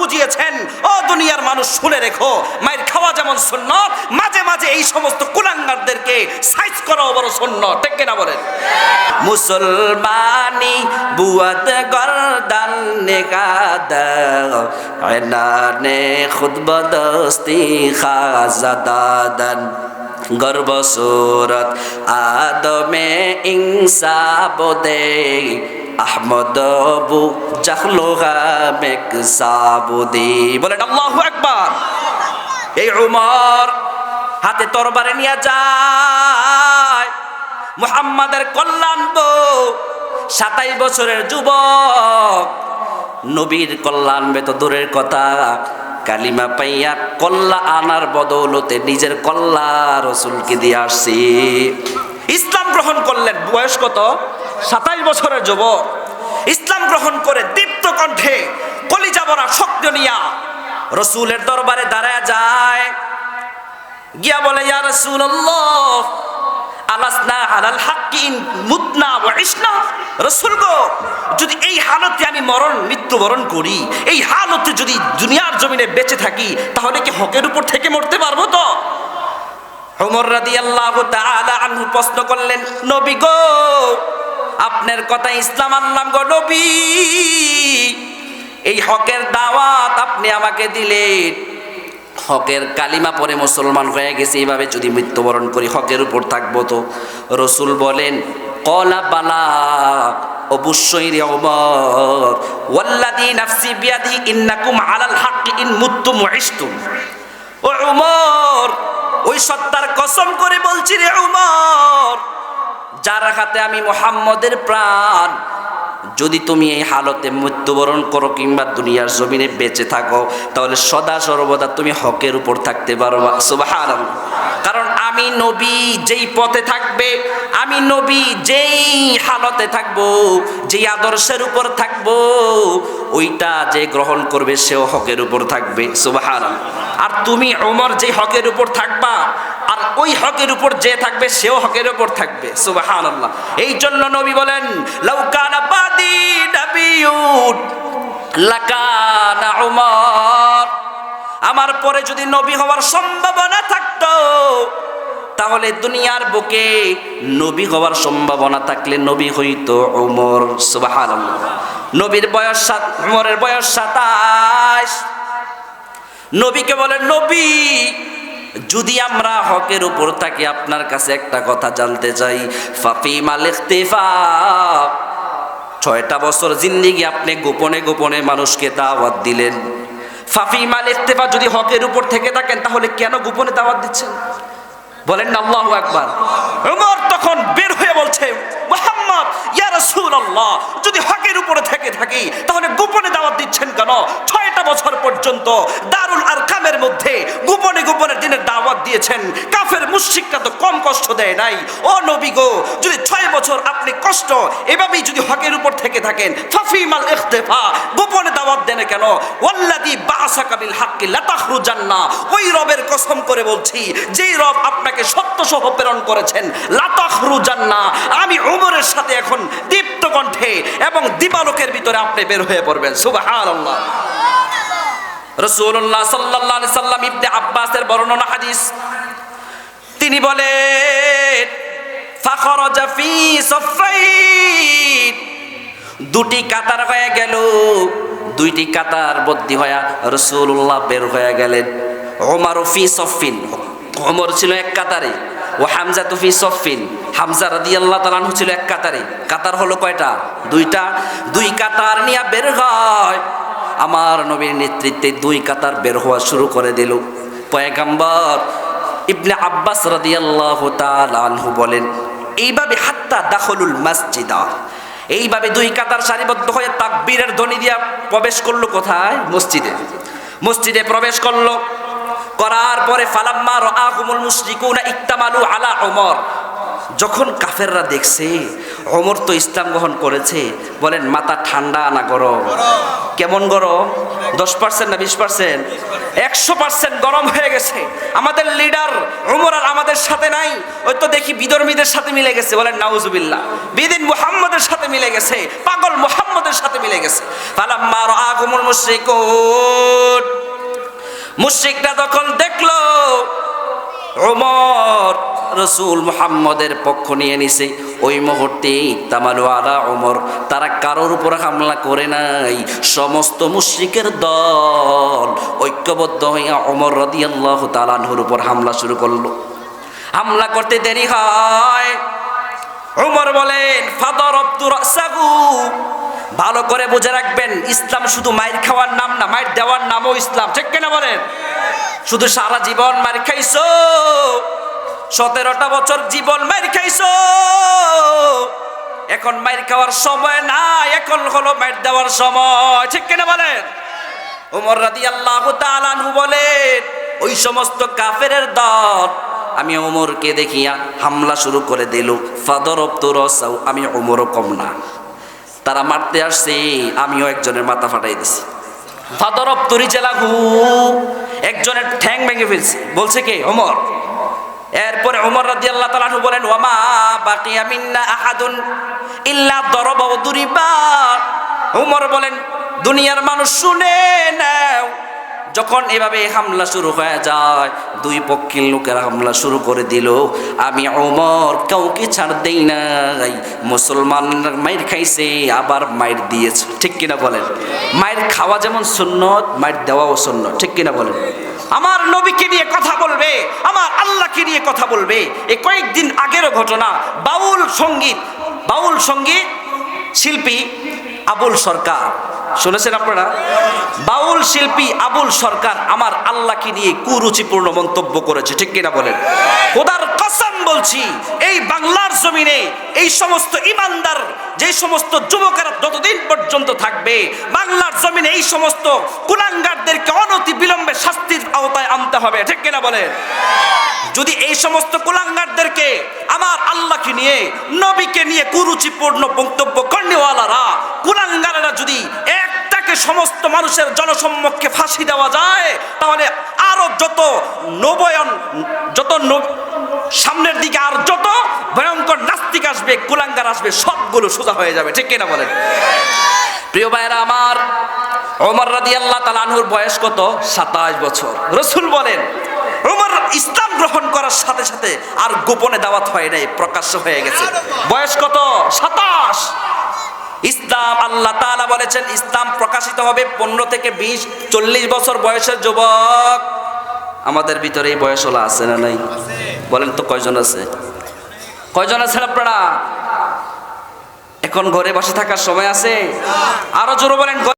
বুঝিয়েছেন। ও দুনিয়ার মানুষ, শুনে রেখো, মায়ের খাওয়া যেমন সুন্নত, মাঝে মাঝে এই সমস্ত কুলাঙ্গারদেরকে সাইজ করাও বড় সুন্নত। ঠিক কিনা বলেন? মুসলমানি বুয়াত গরদান খাজাদাদান। গর্ব সুরত আদমে ইনসাব দে আহমদ বু জাহলুহা মেক সাবুদি। বলেন, আল্লাহু আকবার। এই উমর হাতে তরবারে নিয়ে যায়। মুহাম্মাদের কল্যাণ সাতাই বছরের যুবক। নবীর কল্যাণ তো দূরের কথা। কালিমা পাইয়া কল্লা আনার বদৌলতে নিজের কল্লা রসুলকে দিয়ে আসছি। ইসলাম গ্রহণ করলেন। বয়স কত? সাতাইশ বছরের যুবক, ইসলাম গ্রহণ করে দীপ্ত কণ্ঠে কলিজা বরা শক্তি নিয়া রসুলের দরবারে দাঁড়ায় যায়। গিয়া বলে, ইয়া রাসূলুল্লাহ, আলাসনা আলাল হাক্কিন মুতনা ওয়া ইসনা রাসূল গো, যদি এই হালতে আমি মরণ, মৃত্যুবরণ করি, এই হালতে যদি দুনিয়ার জমিনে বেঁচে থাকি, তাহলে কি হকের উপর থেকে মরতে পারব তো? ওমর রাদিয়াল্লাহু তাআলা আনহু প্রশ্ন করলেন, নবী গো আপনার কথা ইসলাম আনলাম গো এই হকের দাওয়াত আপনি আমাকে দিলেন। হকের কালিমা পরে মুসলমান হয়ে গেছে, এইভাবে যদি মৃত্যুবরণ করি, হকের উপর থাকব তো। রসুল বলেন, কলা বালা, অবশ্যই রে ওমর। ওয়াল্লাদি নাফসি বিয়াদি ইন্নাকুম আলাল হাক্কি ইন মুত্তুম ওয়াইস্তুম ও উমর ওই সত্তার কসম করে বলছি রে উমর যার হাতে আমি মোহাম্মদের প্রাণ, যদি তুমি এই হালতে মৃত্যুবরণ করো কিংবা দুনিয়ার জমিনে বেঁচে থাকো, তাহলে সদা সর্বদা তুমি হকের উপর থাকতে পারো সুবাহান কারণ আমি নবী যেই পথে থাকবে, আমি নবী যেই হালতে থাকব, যেই আদর্শের উপর থাকব, ওইটা যে গ্রহণ করবে সেও হকের উপর থাকবে সুবাহান আর তুমি, ওমর, যে হকের উপর থাকবা আর ওই হকের উপর যে থাকবে, সেও হকের উপর থাকবে। সুবাহান আল্লাহ এই জন্য নবী বলেন লাউকানা বাদি লাকানা উমর। আমার পরে যদি নবী হওয়ার সম্ভাবনা থাকতো, তাহলে দুনিয়ার বুকে নবী হওয়ার সম্ভাবনা থাকলে নবী হইতো ওমর সুবাহান নবীর বয়স সাত, উমরের বয়স সাতাশ। নবীকে বলেন নবী যদি আমরা হকের উপর থাকি, আপনার কাছে একটা কথা জানতে চাই। ফাফি মালিক ছয়টা বছর জিন্দিগি আপনি গোপনে গোপনে মানুষকে দাওয়াত দিলেন। ফাফি মালিক যদি হকের উপর থেকে থাকেন, তাহলে কেন গোপনে দাওয়াত দিচ্ছেন? বলেন আল্লাহ একবার উমর তখন বের হয়ে বলছে, মোহাম্মদ, ইয়া রাসূলুল্লাহ, যদি হকের উপরে থেকে থাকি, তাহলে গোপনে দাওয়াত দিচ্ছেন কেন? ছয়টা বছর পর্যন্ত দারুল দিয়েছেন। কাফের মুশরিকরা তো কম কষ্ট দেয় নাই। ও নবী গো, যদি ছয় বছর আপনি কষ্ট এভাবেই যদি হকের উপর থেকে থাকেন, ফাফিমাল ইখতিফা, গোপনে দাওয়াত দেন কেন? ওয়াল্লাযী বাআসাকা বিল হাক্কি লাতাখরুজান্না, ওই রবের কসম করে বলছি, যেই রব আপনাকে সত্য সহ প্রেরণ করেছেন, লাতাখরুজান্না, আমি উমরের সাথে এখন দীপ্ত কণ্ঠে এবং দিবালোকের ভিতরে আপনি বের হয়ে পড়বেন। সুবহানাল্লাহ। রাসূলুল্লাহ সাল্লাল্লাহু আলাইহি সাল্লাম ইবনে আব্বাসের বর্ণনা হাদিস। তিনি সফাইন দুটি কাতার হয়ে গেল, দুইটি কাতার বদ্ধি হয়ে রসুল্লাহ বের হয়ে গেলেন। ওমর ফি সফিন ওমর ছিল এক কাতারে, ও হামজা তুফি সফিন হামজা রাদি আল্লাহ তালানহু ছিল এক কাতারে। কাতার হলো কয়টা? দুইটা। দুই কাতার নিয়ে বের হয়। আমার নবীর নেতৃত্বে দুই কাতার বের হওয়া শুরু করে দিল। পয়গাম্বর ইবনে আব্বাস রাদিয়াল্লাহু তাআলা আনহু বলেন, এইভাবে হাত্তা দাখলুল মসজিদা। এইভাবে দুই কাতার সারিবদ্ধ হয়ে তাকবীরের ধ্বনি দিয়া প্রবেশ করল কোথায়? মসজিদে। মসজিদে প্রবেশ করল। করার পরে ফালাম্মা রাআহুমুল মুশরিকুনা ইক্তামালু আলা ওমর যখন কাফেররা দেখছে, ওমর তো ইসলাম গ্রহণ করেছে, বলেন, মাথা ঠান্ডা না গরম? কেমন গরম? দশ পার্সেন্ট না বিশ পার্সেন্ট? একশো পার্সেন্ট গরম হয়ে গেছে। আমাদের লিডার উমর আর আমাদের সাথে নাই। ওই তো দেখি বিধর্মীদের সাথে মিলে গেছে। বলেন, নাউজুবিল্লাহ। বিদিন মুহাম্মদের সাথে মিলে গেছে। পাগল মুহাম্মদ মুহাম্মদের সাথে মিলে গেছে। ফালাম্মা রাআকুমুল মুশরিকুন। মুশরিকরা তখন দেখল, ওমর রসুল মুহাম্মদের পক্ষ নিয়ে নিছে। ওই মুহূর্তে তামালু আলা ওমর তারা কারোর উপর হামলা করে নাই। সমস্ত মুশরিকের দল ঐক্যবদ্ধ হইয়া ওমর রাদিয়াল্লাহু তাআলার উপর হামলা শুরু করল। হামলা করতে দেরি হয়। ওমর বলেন, ফাদর আব্দুর রাসাগু ভালো করে বুঝে রাখবেন, ইসলাম শুধু মায়ের খাওয়ার নাম না, মায়ের দেওয়ার নামও ইসলাম। ঠিক কিনা বলেন? শুধু সারা জীবন মার খাইছো? সতেরোটা বছর জীবন মার খাইছো। এখন মায়ের খাওয়ার সময় না এখন হলো মায়ের দেওয়ার সময়। ঠিক কিনা বলেন? উমর রাদি আল্লাহ বলেন, ওই সমস্ত কাফেরের দল, আমি ওমরকে দেখিয়া হামলা শুরু করে দিল। ফাদর রসাও আমি ওমরও কম না। তারা মারতে আসছে, আমিও একজনের মাথা ফাটাই দিছি। ফাদর অব্দুরি জেলাহু একজনের ঠ্যাং ভেঙে ফেলছে। বলছে কে? ওমর এরপরে ওমর রাদি আল্লাহ তালাহু বলেন ওমা বাকি আমিন্না আহাদুন ইল্লা দরব দুরিবা। ওমর বলেন, দুনিয়ার মানুষ শুনে নাও, যখন এভাবে হামলা শুরু হয়ে যায়, দুই পক্ষের লোকেরা হামলা শুরু করে দিল। আমি অমর কাউকে ছাড় দেই নাই, মুসলমান মায়ের খাইছে, আবার মায়ের দিয়েছে। ঠিক কিনা বলেন? মায়ের খাওয়া যেমন সুন্নত মায়ের দেওয়াও সুন্নত, ঠিক কিনা বলেন? আমার নবীকে নিয়ে কথা বলবে, আমার আল্লাহকে নিয়ে কথা বলবে। এ কয়েকদিন আগেরও ঘটনা, বাউল সংগীত বাউল সংগীত শিল্পী আবুল সরকার। শুনেছেন আপনারা? বাউল শিল্পী আবুল সরকার আমার আল্লাহকে নিয়ে কুরুচিপূর্ণ মন্তব্য করেছে, ঠিক কিনা বলেন? খোদার কসম বলছি, এই বাংলার জমিনে এই সমস্ত ইমানদার, যে সমস্ত যুবকেরা যতদিন পর্যন্ত থাকবে, বাংলার জমিনে এই সমস্ত কুলাঙ্গারদেরকে অনতি বিলম্বে আনতে হবে, ঠিক কিনা বলেন? যদি এই সমস্ত কুলাঙ্গারদেরকে আমার আল্লাহকে নিয়ে, নবীকে নিয়ে কুরুচিপূর্ণ বক্তব্য কর্ণেওয়ালারা কুলাঙ্গারেরা যদি একটাকে সমস্ত মানুষের জনসম্মুখে ফাঁসি দেওয়া যায়, তাহলে আরও যত নবয়ন, যত সামনের দিকে আর যত ভয়ঙ্কর নাস্তিক আসবে, কুলাঙ্গার আসবে, সবগুলো সোজা হয়ে যাবে, ঠিক কিনা বলেন? প্রিয় ভাইয়েরা আমার ওমর রাদি আল্লাহ তালানহুর বয়স কত? সাতাশ বছর। রসুল বলেন, ওমর ইসলাম গ্রহণ করার সাথে সাথে আর গোপনে দাওয়াত হয় নাই, প্রকাশ্য হয়ে গেছে। বয়স কত? সাতাশ। ইসলাম, আল্লাহ তাআলা বলেছেন, ইসলাম প্রকাশিত হবে পনেরো থেকে বিশ, চল্লিশ বছর বয়সের যুবক। আমাদের ভিতরে এই বয়স হলো আছে না নাই? বলেন তো কয়জন আছে? কয়জন আছেন আপনারা? এখন ঘরে বসে থাকার সময় আছে? আরও জোরে বলেন